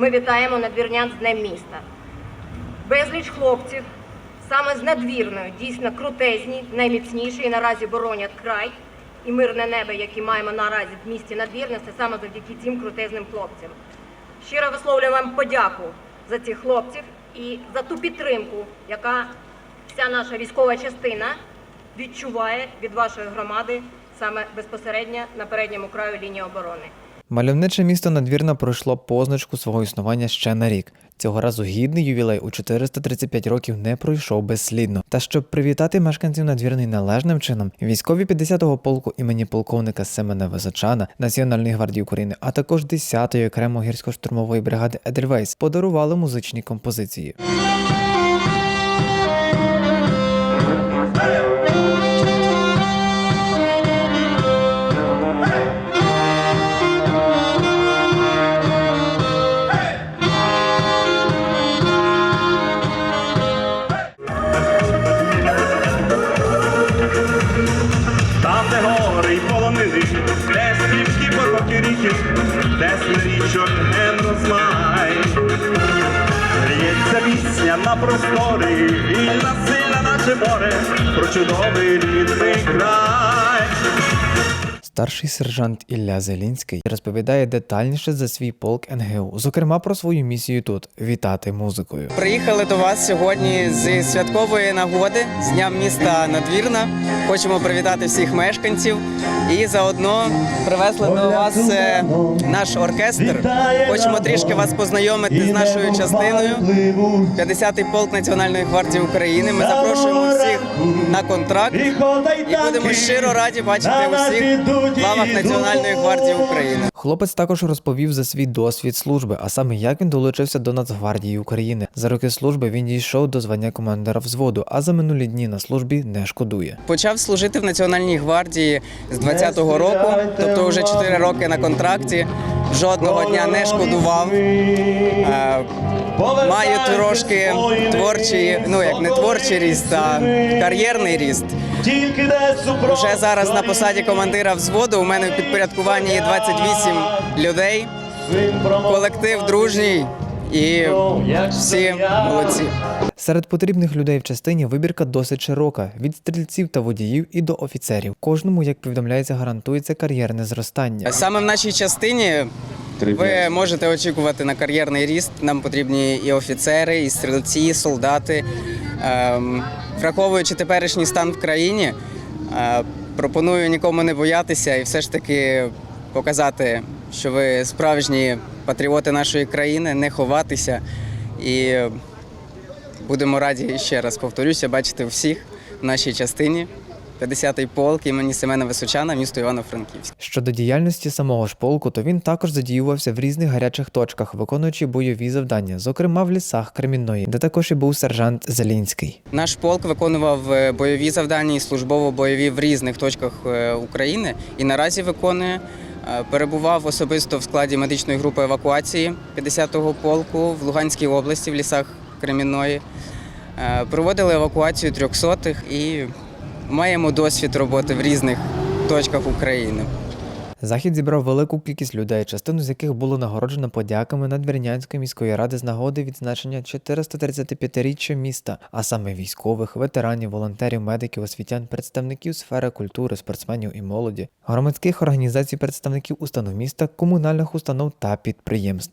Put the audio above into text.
ми вітаємо надвірнян з Днем міста. Безліч хлопців саме з надвірною, дійсно крутезні, найміцніші і наразі боронять край і мирне небо, яке маємо наразі в місті Надвірне, це саме завдяки цим крутезним хлопцям. Щиро висловлюю вам подяку за цих хлопців і за ту підтримку, яка вся наша військова частина відчуває від вашої громади саме безпосередньо на передньому краю лінії оборони. Мальовниче місто Надвірна пройшло позначку свого існування ще на рік. Цього разу гідний ювілей у 435 років не пройшов безслідно. Та щоб привітати мешканців Надвірної належним чином, військові 50-го полку імені полковника Семена Височана Національної гвардії України, а також 10-ї окремо гірсько-штурмової бригади Едельвейс подарували музичні композиції. Порваки ріки, де річок не розмай. Лється пісня на простори, вільна сильна, наче море, про чудовий рідний край. Старший сержант Ілля Зелінський розповідає детальніше за свій полк НГУ, зокрема про свою місію тут вітати музикою. Приїхали до вас сьогодні з святкової нагоди з Дня міста Надвірна. Хочемо привітати всіх мешканців і заодно привезли до вас е, наш оркестр. Хочемо трішки вас познайомити з нашою частиною. 50-й полк Національної гвардії України. Ми запрошуємо всіх на контракт і будемо щиро раді бачити усіх лавах Національної гвардії України. Хлопець також розповів за свій досвід служби, а саме як він долучився до Нацгвардії України. За роки служби він дійшов до звання командира взводу, а за минулі дні на службі не шкодує. Почав служити в Національній гвардії з 20-го року, тобто вже 4 роки на контракті. Жодного дня не шкодував. Е, Маю трошки творчий, ну як не творчий ріст, а кар'єрний ріст. Уже зараз на посаді командира взводу у мене в підпорядкуванні є 28 людей. Колектив дружній і всі молодці. Серед потрібних людей в частині вибірка досить широка від стрільців та водіїв і до офіцерів. Кожному, як повідомляється, гарантується кар'єрне зростання. Саме в нашій частині ви можете очікувати на кар'єрний ріст. Нам потрібні і офіцери, і стрільці, і солдати. Ем, враховуючи теперішній стан в країні, е, пропоную нікому не боятися і все ж таки показати, що ви справжні патріоти нашої країни, не ховатися. І будемо раді ще раз повторюся, бачити всіх в нашій частині. 50-й полк імені Семена Височана, місто Івано-Франківськ. Щодо діяльності самого ж полку, то він також задіювався в різних гарячих точках, виконуючи бойові завдання, зокрема в лісах Кремінної, де також і був сержант Зелінський. Наш полк виконував е, бойові завдання і службово-бойові в різних точках е, України і наразі виконує. Е, Перебував особисто в складі медичної групи евакуації 50-го полку в Луганській області в лісах Кремінної. Е, Проводили евакуацію трьохсотих і маємо досвід роботи в різних точках України. Захід зібрав велику кількість людей, частину з яких було нагороджено подяками Надвірнянської міської ради з нагоди відзначення 435-річчя міста, а саме військових, ветеранів, волонтерів, медиків, освітян, представників сфери культури, спортсменів і молоді, громадських організацій, представників установ міста, комунальних установ та підприємств.